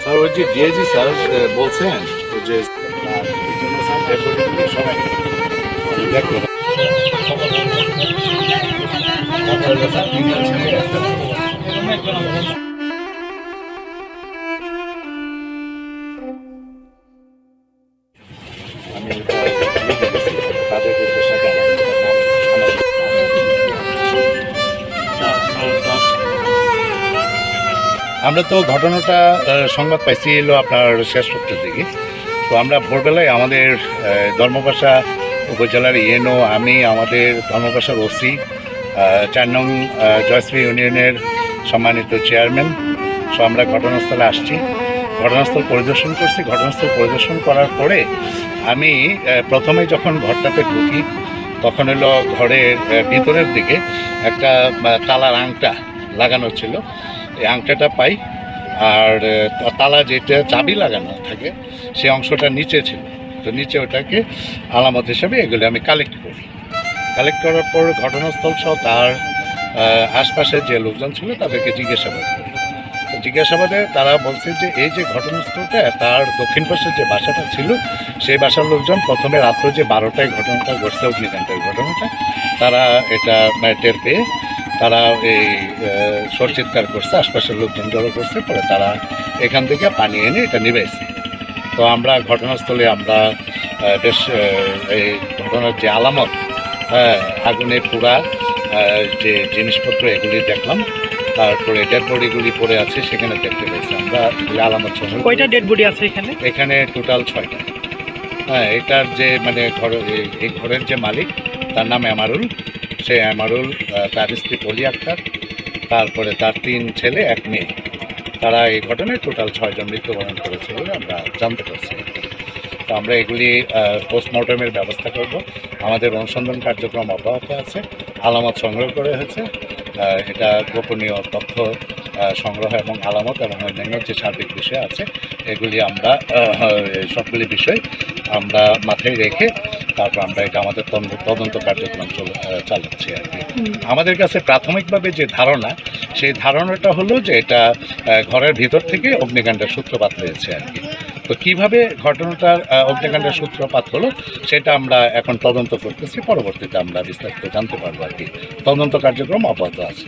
Sir ওই যে DIG sir বলছেন যে সবাই আমরা তো ঘটনাটা সংবাদ পাইছি এলো আপনার শেষ সপ্তাহ দিকে। তো আমরা ভোরবেলায় আমাদের ধর্মপাশা উপজেলার ইএনও, আমি, আমাদের ধর্মপাশার ওসি চার নং জয়শ্রী ইউনিয়নের সম্মানিত চেয়ারম্যান। সো আমরা ঘটনাস্থলে আসছি। ঘটনাস্থল পরিদর্শন করছি। ঘটনাস্থল পরিদর্শন করার পরে আমি প্রথমে যখন ঘরটাতে ঢুকি, তখন হলো ঘরের ভিতরের দিকে একটা তালার আংটা লাগানো ছিল। এই আংটাটা পাই আর তালা যেটা চাবি লাগানো থাকে সেই অংশটা নিচে ছিল। তো নিচে ওটাকে আলামত হিসেবে এগুলো আমি কালেক্ট করি। কালেক্ট করার পর ঘটনাস্থল সহ তার আহ, আশপাশের যে লোকজন ছিল তাদেরকে জিজ্ঞাসাবাদ করি জিজ্ঞাসাবাদে তারা বলছে যে এই যে ঘটনাস্থলটা তার দক্ষিণ পাশে যে বাসাটা ছিল সেই বাসার লোকজন প্রথমে রাত্র যে বারোটায় ঘটনাটা ঘটছে অগ্নিকাণ্ডের ঘটনাটা তারা এটা আহ, টের পেয়ে তারা এই সর চিৎকার করছে আশপাশের লোকজন জড়ো করছে পরে তারা এখান থেকে পানি এনে এটা নিবেছে তো আমরা ঘটনাস্থলে আমরা বেশ এই ঘটনার যে আলামত আগুনে পুরা যে জিনিসপত্র এগুলি দেখলাম তারপরে ডেড বডিগুলি পড়ে আছে সেখানে দেখতে পেয়েছি আমরা আলামত সংগ্রহ কয়টা ডেড বডি আছে এখানে? এখানে টোটাল ছয়টা। হ্যাঁ এটার যে মানে ঘর এই- ঘরের যে মালিক তার নাম এমারুল সে আহ, তার স্ত্রী পলি আক্তার তারপরে তার তিন ছেলে এক মেয়ে। তারা এই ঘটনায় টোটাল ছয়জন মৃত্যুবরণ করেছে বলে আমরা জানতে পারছি। আমরা এগুলি পোস্টমর্টমের ব্যবস্থা করব। আমাদের অনুসন্ধান কার্যক্রম অব্যাহত আছে আলামত সংগ্রহ করে হয়েছে। এটা গোপনীয় তথ্য সংগ্রহ এবং আলামত এবং অন্যান্য যে সার্বিক বিষয় আছে এগুলি আমরা সবগুলি বিষয় আমরা মাথায় রেখে তারপর আমরা এটা আমাদের তদন্ত- তদন্ত কার্যক্রম চলে- চালাচ্ছি আর কি। আমাদের কাছে প্রাথমিকভাবে যে ধারণা সেই ধারণাটা হলো যে এটা ঘরের ভিতর থেকে অগ্নিকাণ্ডের সূত্রপাত হয়েছে আর কি। তো কীভাবে ঘটনাটার অগ্নিকাণ্ডের সূত্রপাত হলো, সেটা আমরা এখন তদন্ত করতেছি, পরবর্তীতে আমরা বিস্তারিত জানতে পারব আর কি। তদন্ত কার্যক্রম অব্যাহত আছে।